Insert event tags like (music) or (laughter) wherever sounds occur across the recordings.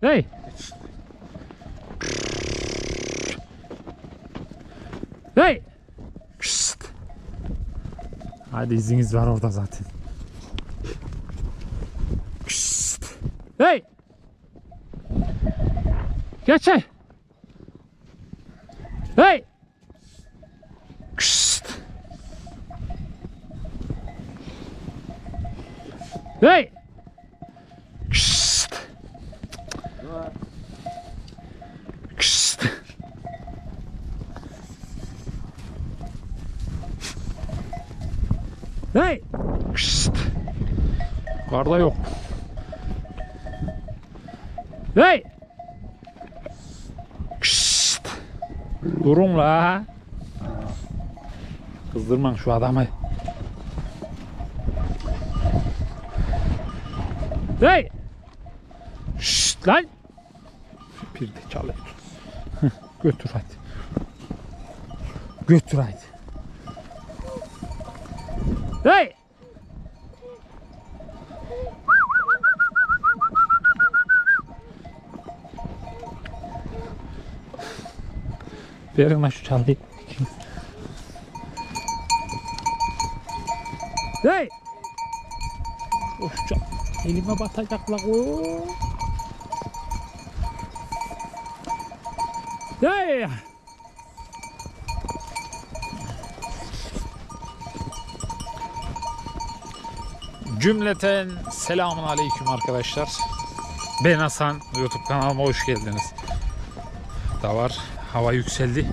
Hey. Hey. Şşt. Hadi iziniz var orada zaten. Şşt. Hey. Geç hey. Hey. Şşt. Hey. Şşt. Hey! Şşt. Karda yok. Hey! Şşt. Durun la. Kızdırman şu adamı. Hey! Şşt lan! De çalıyor. Götür hadi. Götür hadi. Hey! Verin lan şu çalıyı. Hey! Çal... Elime batacak la o. Hey! Cümleten selamun aleyküm arkadaşlar. Ben Hasan. YouTube kanalıma hoş geldiniz. Da var. Hava yükseldi.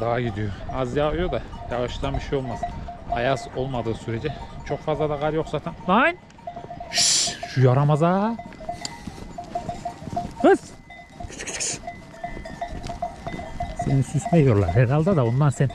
Dağa gidiyor. Az yağıyor da yağıştan bir şey olmaz. Ayaz olmadığı sürece. Çok fazla da kar yok zaten. Lan! Şşş, şu yaramaza. Kız! Küçük küçük. Seni süsmeyiyorlar herhalde da ondan sen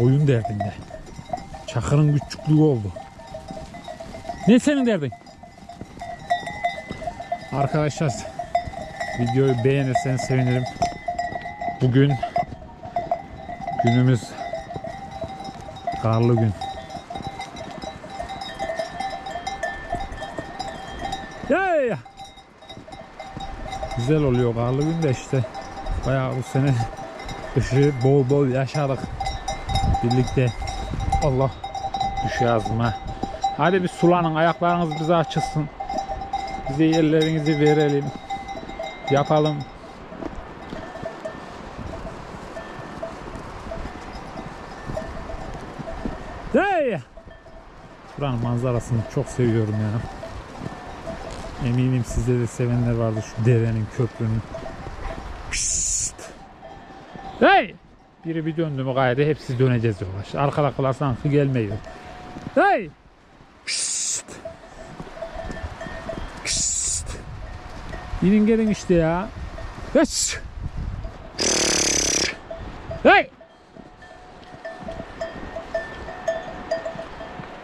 Oyun derdinde. Çakır'ın küçüklüğü oldu. Ne senin derdin? Arkadaşlar videoyu beğenirseniz sevinirim. Bugün günümüz karlı gün. Ya ya. Güzel oluyor karlı gün de işte. Bayağı bu sene kışı bol bol yaşadık birlikte. Allah düşüyor ağzıma. Hadi bir sulanın ayaklarınız bize açılsın. Bize yerlerinizi verelim. Yapalım. Hey! Buranın manzarasını çok seviyorum ya. Eminim sizde de sevenler vardır şu derenin, köprünün. Pişt! Hey! Biri bir döndü mü gayrı hepsi döneceğiz. İşte arkada kalarsan hı gelmiyor. Hey! Pişt! Pişt! İnin gelin işte ya. Yes! Hey!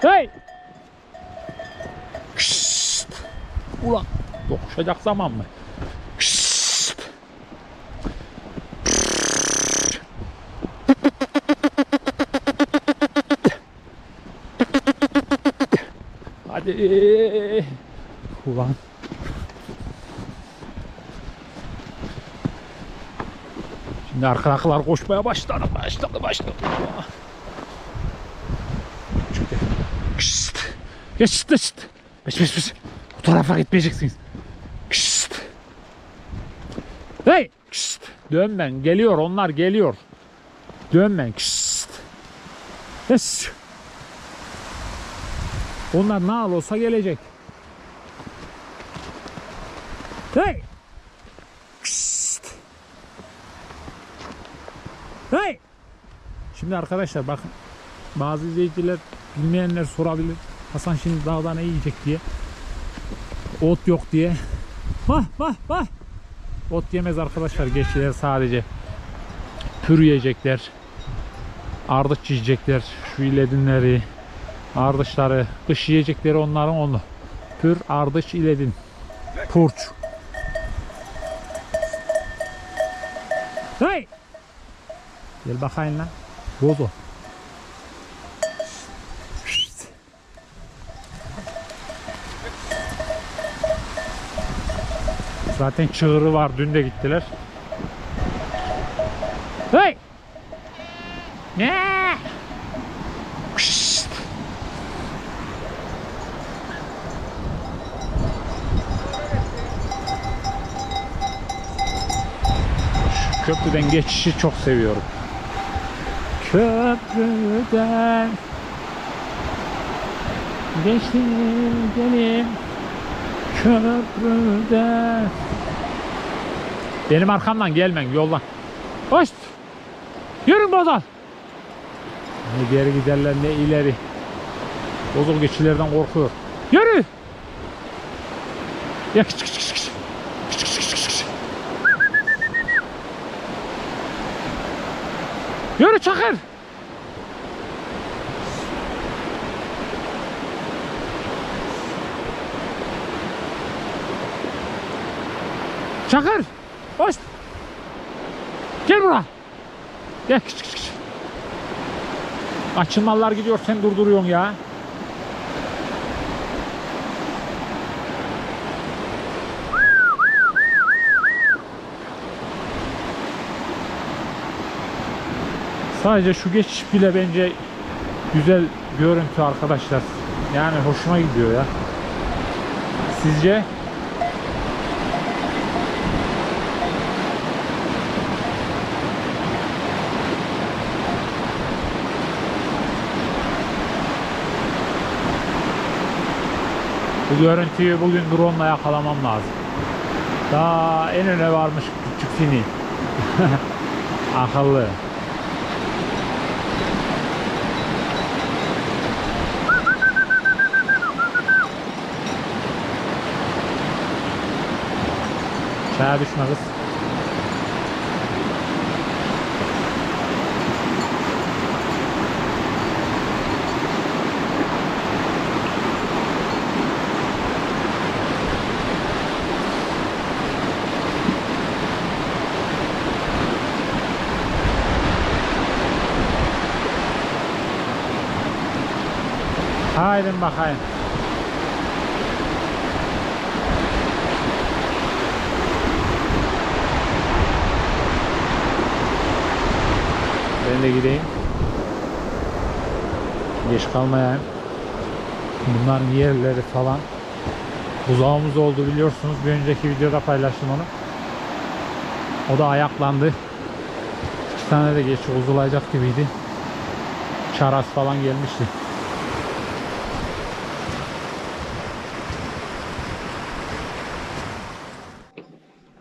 Hey! Pişt! Ulan dokuşacak zaman mı? Hadi. Ulan. Şimdi arkadaşlar koşmaya başladı. Başladı başladı. Çünkü. Kışt. Geç şşt. Beş beş beş. Bu tarafa gitmeyeceksiniz. Kışt. Hey. Kışt. Dönmen. Geliyor onlar geliyor. Dönmen. Kışt. Yes. Onlar ne al olsa gelecek. Hey! Psst! Hey! Şimdi arkadaşlar bakın bazı izleyiciler bilmeyenler sorabilir. Hasan şimdi dağda ne yiyecek diye. Ot yok diye. Vah vah vah! Ot yemez arkadaşlar. Geçiler sadece pür yiyecekler. Ardıç yiyecekler. Şu iledinleri, Ardışları, kış yiyecekleri onların onu. Pür ardış iledin. Purç. Hey! Gel bakayım lan. Bozo. Zaten çığırı var. Dün de gittiler. Hey! Ne? Köprüden geçişi çok seviyorum. Köprüden geçtim gelin köprüden Benim arkamdan gelmen yoldan. Hoş. Yürün bozal. Ne geri giderler ne ileri. Bozul geçilerden korkuyor. Yürü. Ya kıç kıç kıç. Kıç kıç kıç kıç kıç. Yürü Çakır. Çakır. Gel buraya. Gel kıç kıç. Açılmalar gidiyor sen durduruyorsun ya. Sadece şu geçiş bile bence güzel görüntü arkadaşlar. Yani hoşuma gidiyor ya. Sizce? Bu görüntüyü bugün drone ile yakalamam lazım. Daha en öne varmış küçük fini. (laughs) Akıllı. Çaya düşme kız. Haydi bakayım. Ben de gideyim. Geç kalmayayım. Bunların yerleri falan. Buzağımız oldu biliyorsunuz. Bir önceki videoda paylaştım onu. O da ayaklandı. İki tane de geç uzulacak gibiydi. Çaras falan gelmişti.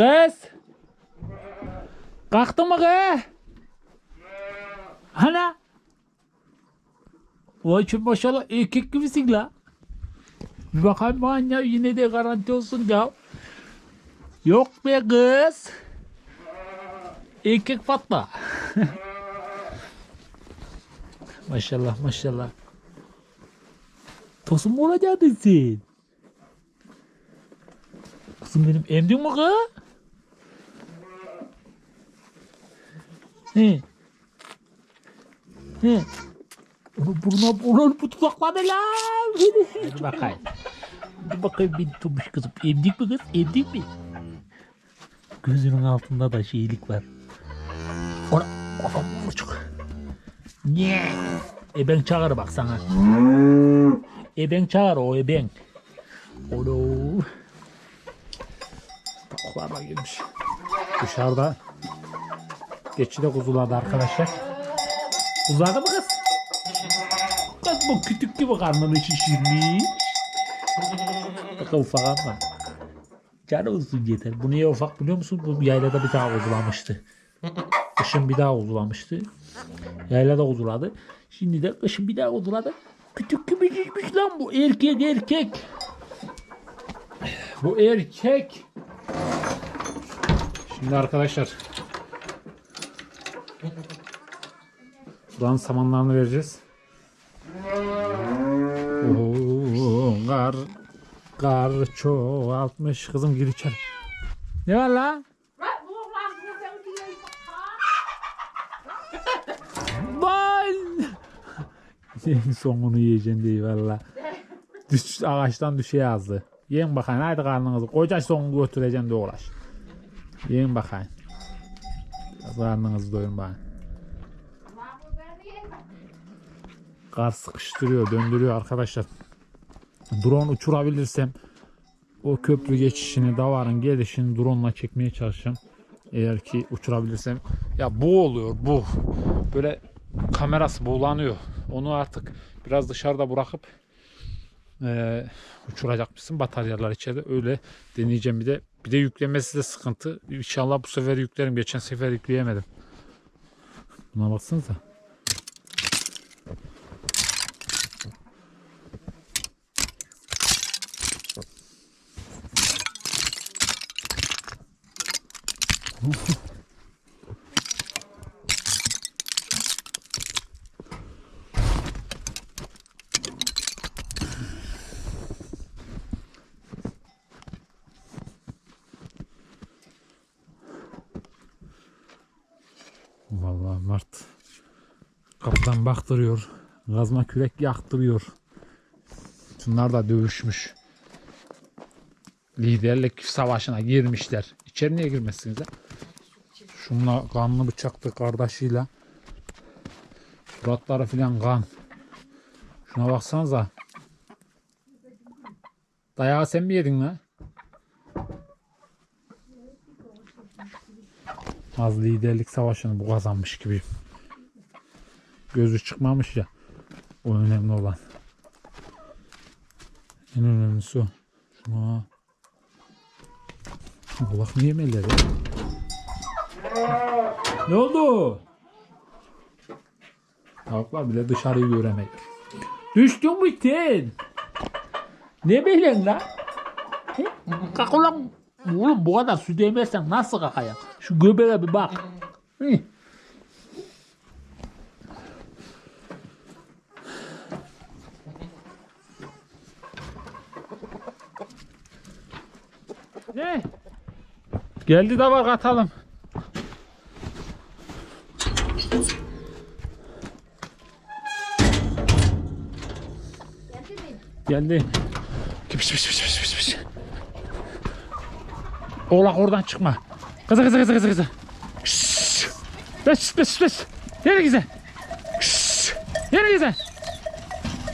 Kız! Kalktın mı kız? Ana! Vay çok maşallah erkek gibisin la. Bir bakayım bana ya yine de garanti olsun ya. Yok be kız. Erkek Fatma. (laughs) maşallah maşallah. Tosun mu olacaksın sen? Kızım benim emdin mi kız? He. He. Onu burnuna burnuna bu tuzakladı lan. Hadi bakayım. Hadi bakayım beni tutmuş kızım. Emdik mi kız? Emdik mi? Gözünün altında da şeylik var. Ona kafam buçuk. Niye? E ben çağır bak sana. E ben çağır o e ben. Ono. Tavuklarla girmiş. Dışarıda geçide kuzuladı arkadaşlar. Uzadı mı kız? Kız bu kütük gibi karnını şişirmiş. Bakın ufak ama. Canı uzun yeter. Bu niye ufak biliyor musun? Bu yaylada bir daha uzulamıştı. Kışın bir daha uzulamıştı. Yaylada uzuladı. Şimdi de kışın bir daha uzuladı. Kütük gibi şişmiş lan bu. Erkek erkek. Bu erkek. Şimdi arkadaşlar Buranın samanlarını vereceğiz. Oo, kar kar çoğaltmış kızım gir içeri. Ne var la? Ban! Senin sonunu yiyeceksin diye valla. Düş, ağaçtan düşe yazdı. Yiyin bakayım haydi karnınızı. Koca son götüreceğim de uğraş. Yiyin bakayım. Biraz karnınızı doyurun bakayım. Kar sıkıştırıyor, döndürüyor arkadaşlar. Drone uçurabilirsem o köprü geçişini, davarın gelişini drone'la çekmeye çalışacağım. Eğer ki uçurabilirsem. Ya bu oluyor bu. Böyle kamerası bulanıyor. Onu artık biraz dışarıda bırakıp eee uçuracakmışsın bataryalar içeride. Öyle deneyeceğim bir de. Bir de yüklemesi de sıkıntı. İnşallah bu sefer yüklerim. Geçen sefer yükleyemedim. Buna baksanıza. Vallahi Mart kapıdan baktırıyor. Gazma kürek yaktırıyor. Şunlar da dövüşmüş. Liderlik savaşına girmişler. İçeri niye girmezsiniz ya? Şunla kanlı bıçaktı kardeşiyle. Suratları filan kan. Şuna baksanıza. Dayağı sen mi yedin lan? Az liderlik savaşını bu kazanmış gibi. Gözü çıkmamış ya. O önemli olan. En önemlisi o. Şuna. Allah mı yemeleri? Ne oldu? Tavuklar bile dışarıyı göremiyor. Düştün mü sen? Ne bileyim lan? He? Kalk ulan. Oğlum bu kadar su değmezsen nasıl kalkayım? Şu göbeğe bir bak. Ne? Geldi de var katalım. Geldi. Pis pis pis pis pis pis. Oğlak oradan çıkma. Kızı kızı kızı kızı kızı. Şşş. Beş beş beş. Yere güzel. Şşş. Yere güzel.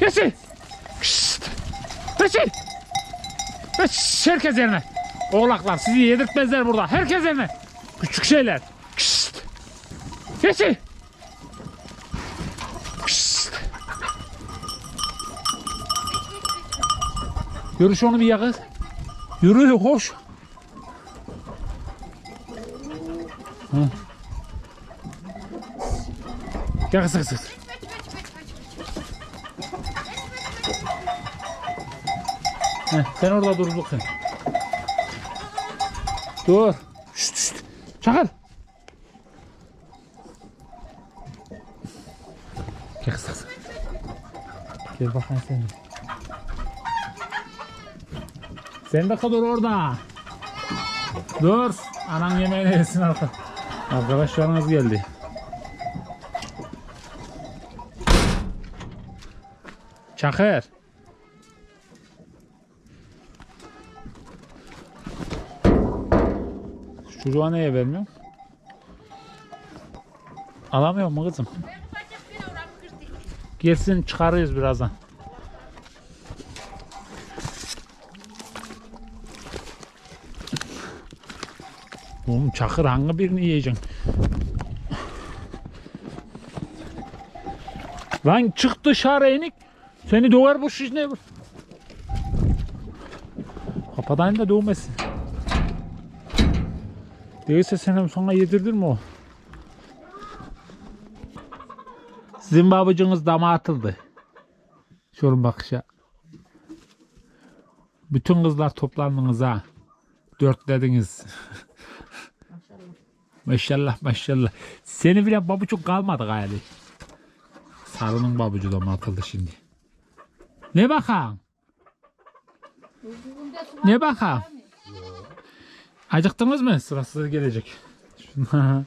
Geçin. Şşş. Geçin. Beş. Herkes yerine. Oğlaklar sizi yedirtmezler burada. Herkes yerine. Küçük şeyler. Şşş. Geçin. Yürü şunu bir yakız. Yürü koş. Gel kız kız kız. Heh, sen orada dur bakayım. Dur. Şşt şşt. Çakır. Gel kız kız. Gel bakayım sen de. Sen de dur orada. Dur. Anan yemeğini yesin arka. Arkadaşlarınız geldi. Çakır. Çocuğa neye vermiyorsun? Alamıyor mu kızım? Gelsin çıkarırız birazdan. Oğlum çakır hangi birini yiyeceksin? Lan çık dışarı enik. Seni döver bu şiş ne bu? Kapatayım da dövmesin. Değilse senin sonra yedirdir mi o? Sizin babacığınız dama atıldı. Şunun bakışa. Bütün kızlar toplandınız ha. Dörtlediniz. (laughs) maşallah maşallah. Seni bile babucuk kalmadı galiba. Sarının babucu da mı atıldı şimdi? Ne bakalım? Ne bakalım? Acıktınız mı? Sırası gelecek. Şuna.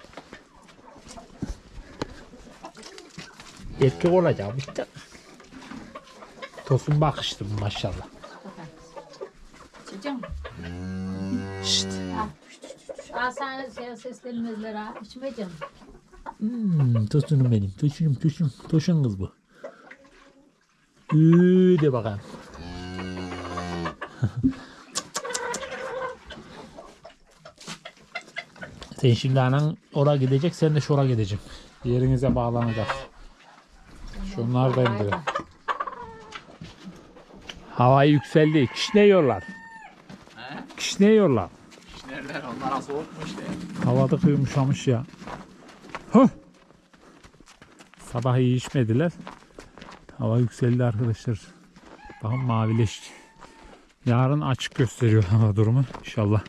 Erkek olacağım işte. Tosun bakıştım maşallah. İçeceğim. Şşt. Aa sana şey seslenmezler ha. İçmeyeceğim. Hmm, tosunum benim. Tosunum tosun. Tosun kız bu. Üü de bakalım. (laughs) sen şimdi anan oraya gidecek, sen de şora gideceksin. Yerinize bağlanacak. Şunlar da indirin. Hava yükseldi. Kişne yiyorlar. Onlara soğukmuş de. Havada yumuşamış ya. Huh. Sabah iyi içmediler. Hava yükseldi arkadaşlar. Bakın mavileşti. Yarın açık gösteriyor hava durumu. İnşallah.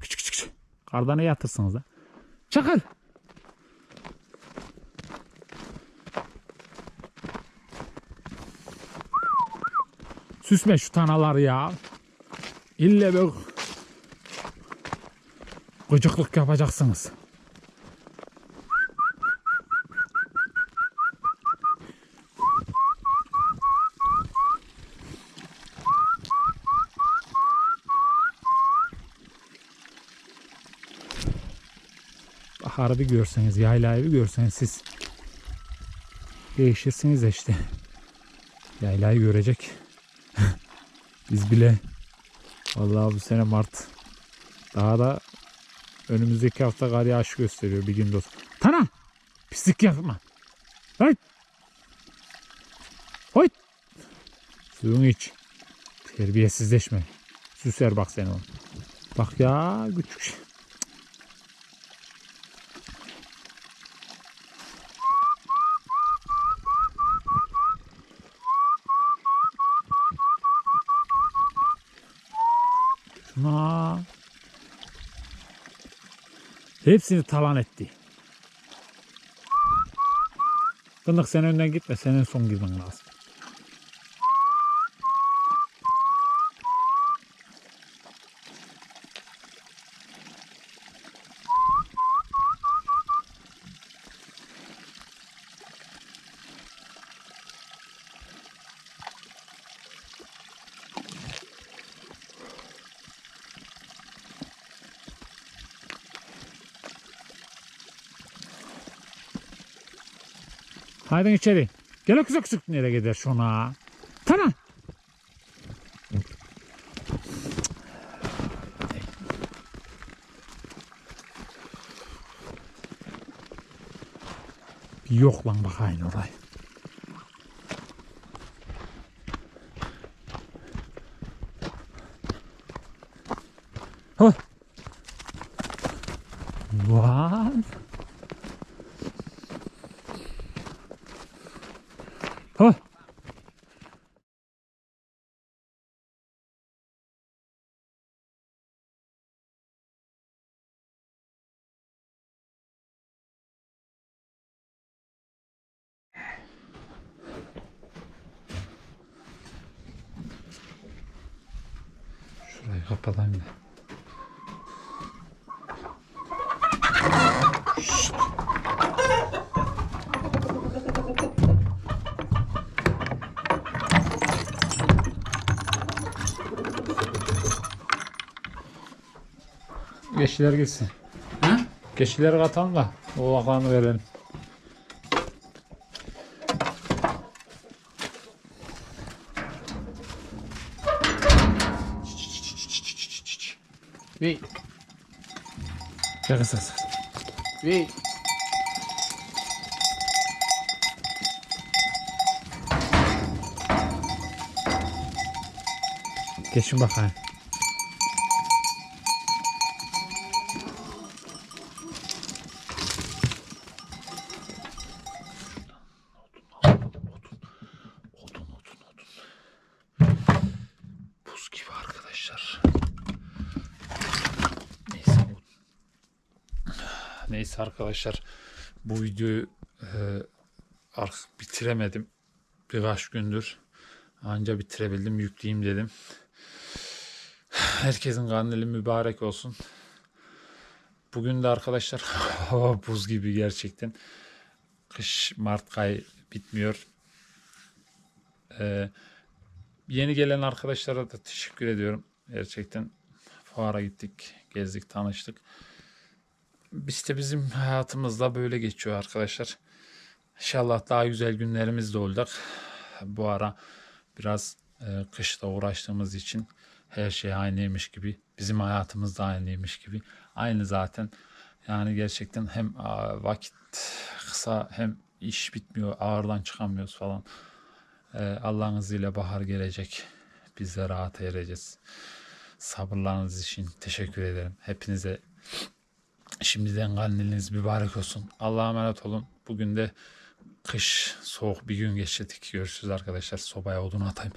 Küçük küçük. Karda ne yatırsınız da? Çakıl. Süsme şu tanaları ya. İlle böyle gıcıklık yapacaksınız. Baharı bir görseniz, yaylayı bir görseniz siz değişirsiniz de işte. Yaylayı görecek. Biz bile vallahi bu sene Mart daha da önümüzdeki hafta kar yağışı gösteriyor bir gün dost. Tana! Pislik yapma. Hayt! Hayt! Suyunu iç. Terbiyesizleşme. Süser bak seni onu. Bak ya küçük şey. Şuna. Hepsini talan etti. Fındık sen önden gitme. Senin son gitmen lazım. Haydi içeri. Gel kızık kızık nereye gider şuna. Tana. Bir yok lan bakayım orayı. Huh. Geçiler gitsin. Ha? Geçileri katalım da o akanı verelim. Ve kız kız. ve Geçin bakayım. Odun odun odun. Buz gibi arkadaşlar. Neyse. Neyse arkadaşlar. Bu videoyu e, bitiremedim. Birkaç gündür. Anca bitirebildim. Yükleyeyim dedim. Herkesin kandili mübarek olsun. Bugün de arkadaşlar (laughs) hava buz gibi gerçekten. kış Mart ayı bitmiyor. Ee, yeni gelen arkadaşlara da teşekkür ediyorum. Gerçekten fuara gittik, gezdik, tanıştık. İşte bizim hayatımızda böyle geçiyor arkadaşlar. İnşallah daha güzel günlerimiz de olacak. Bu ara biraz e, kışla uğraştığımız için her şey aynıymış gibi, bizim hayatımız da aynıymış gibi. Aynı zaten. Yani gerçekten hem vakit kısa hem iş bitmiyor, ağırdan çıkamıyoruz falan. E, Allah'ın izniyle bahar gelecek. Biz de rahat ereceğiz. Sabırlarınız için teşekkür ederim. Hepinize şimdiden kandiliniz mübarek olsun. Allah'a emanet olun. Bugün de kış soğuk bir gün geçirdik. Görüşürüz arkadaşlar. Sobaya odun atayım.